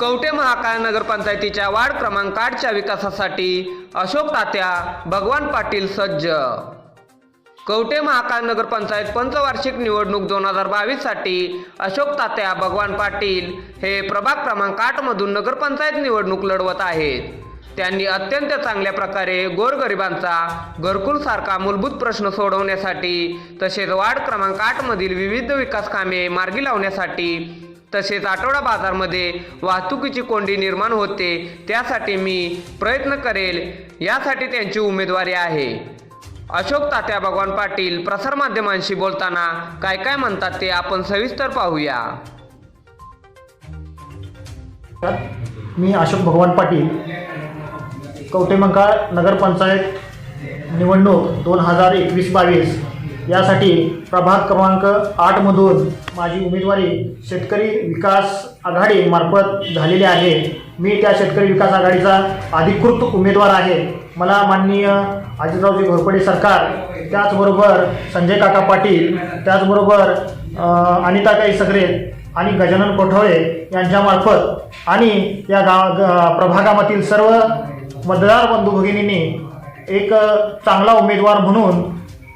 कवटे महाकाळ नगरपंचायतीच्या वार्ड क्रमांक आठच्या विकासासाठी अशोक तात्या भगवान पाटील सज्ज. कवटे महाकाळ नगरपंचायत पंचवार्षिक निवडणूक दोन हजार बावीससाठी अशोक तात्या भगवान पाटील हे प्रभाग क्रमांक आठमधून नगरपंचायत निवडणूक लढवत आहेत. त्यांनी अत्यंत चांगल्या प्रकारे गोरगरिबांचा घरकुलसारखा मूलभूत प्रश्न सोडवण्यासाठी तसेच वार्ड क्रमांक आठमधील विविध विकास कामे मार्गी लावण्यासाठी तसेच आठवडा बाजारमध्ये वाहतुकीची कोंडी निर्माण होते त्यासाठी मी प्रयत्न करेल यासाठी त्यांची उमेदवारी आहे. अशोक तात्या भगवान पाटील प्रसारमाध्यमांशी बोलताना काय काय म्हणतात ते आपण सविस्तर पाहूया. मी अशोक भगवान पाटील कवटेमंकाळ नगरपंचायत निवडणूक दोन हजार एकवीस बावीस. यासाठी प्रभाग क्रमांक आठमधून माझी उमेदवारी शेतकरी विकास आघाडीमार्फत झालेली आहे. मी त्या शेतकरी विकास आघाडीचा अधिकृत उमेदवार आहे. मला माननीय अजितरावजी घोरपडे सरकार त्याचबरोबर संजय काका पाटील त्याचबरोबर अनिता अनिताताई सगरे आणि गजानन कोठवळे यांच्यामार्फत आणि या गाव प्रभागामधील सर्व मतदार बंधू भगिनींनी एक चांगला उमेदवार म्हणून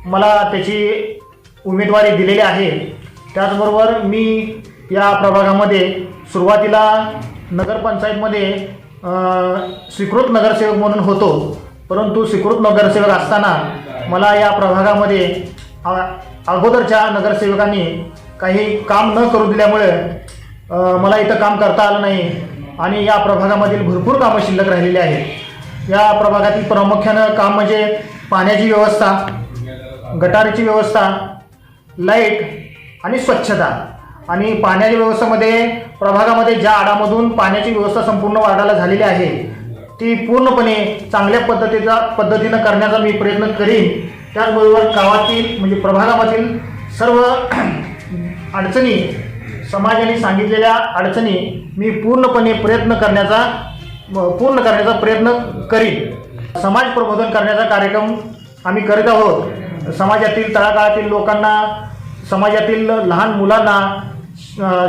मला त्याची उमेदवारी दिलेली आहे. त्याचबरोबर मी या प्रभागामध्ये सुरुवातीला नगरपंचायतमध्ये स्वीकृत नगरसेवक म्हणून होतो. परंतु स्वीकृत नगरसेवक असताना मला या प्रभागामध्ये अगोदरच्या नगरसेवकांनी काही काम न करू दिल्यामुळे मला इथं काम करता आलं नाही आणि या प्रभागामधील भरपूर कामं शिल्लक राहिलेली आहेत. या प्रभागातील प्रामुख्यानं काम म्हणजे पाण्याची व्यवस्था गटारीची व्यवस्था लाइट आणि स्वच्छता. आणि पाण्याच्या व्यवस्थेमध्ये प्रभागामध्ये ज्या आडामधून पाण्याची व्यवस्था संपूर्ण वार्डाला झालेली आहे ती पूर्णपणे चांगल्या पद्धतीचा पद्धतीनं करण्याचा मी प्रयत्न करीन. त्याचबरोबर गावातील म्हणजे प्रभागामधील सर्व अडचणी समाजाने सांगितलेल्या अडचणी मी पूर्णपणे प्रयत्न करण्याचा पूर्ण करण्याचा प्रयत्न करीन. समाज प्रबोधन करण्याचा कार्यक्रम आम्ही करीत आहोत. समाजातील तळागाळातील लोकांना समाजातील लहान मुलांना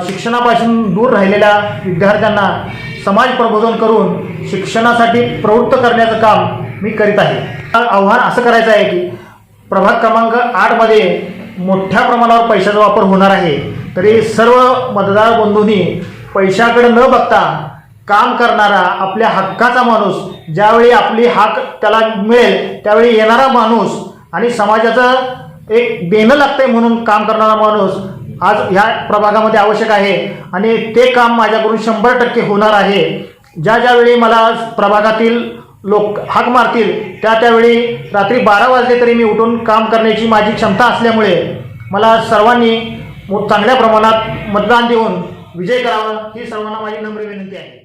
शिक्षणापासून दूर राहिलेल्या विद्यार्थ्यांना समाज प्रबोधन करून शिक्षणासाठी प्रवृत्त करण्याचं काम मी करीत आहे. आव्हान असं करायचं आहे की प्रभाग क्रमांक आठमध्ये मोठ्या प्रमाणावर पैशाचा वापर होणार आहे. तरी सर्व मतदार बंधूंनी पैशाकडे न बघता काम करणारा आपल्या हक्काचा माणूस ज्यावेळी आपली हक त्याला मिळेल त्यावेळी येणारा माणूस आणि समाजाचं एक देणं लागतंय म्हणून काम करणारा माणूस आज ह्या प्रभागामध्ये आवश्यक आहे. आणि ते काम माझ्याकडून शंभर टक्के होणार आहे. ज्या ज्यावेळी मला प्रभागातील लोक हाक मारतील त्या त्यावेळी रात्री बारा वाजले तरी मी उठून काम करण्याची माझी क्षमता असल्यामुळे मला सर्वांनी मो- चांगल्या प्रमाणात मतदान देऊन विजय करावा ही सर्वांना माझी नम्र विनंती आहे.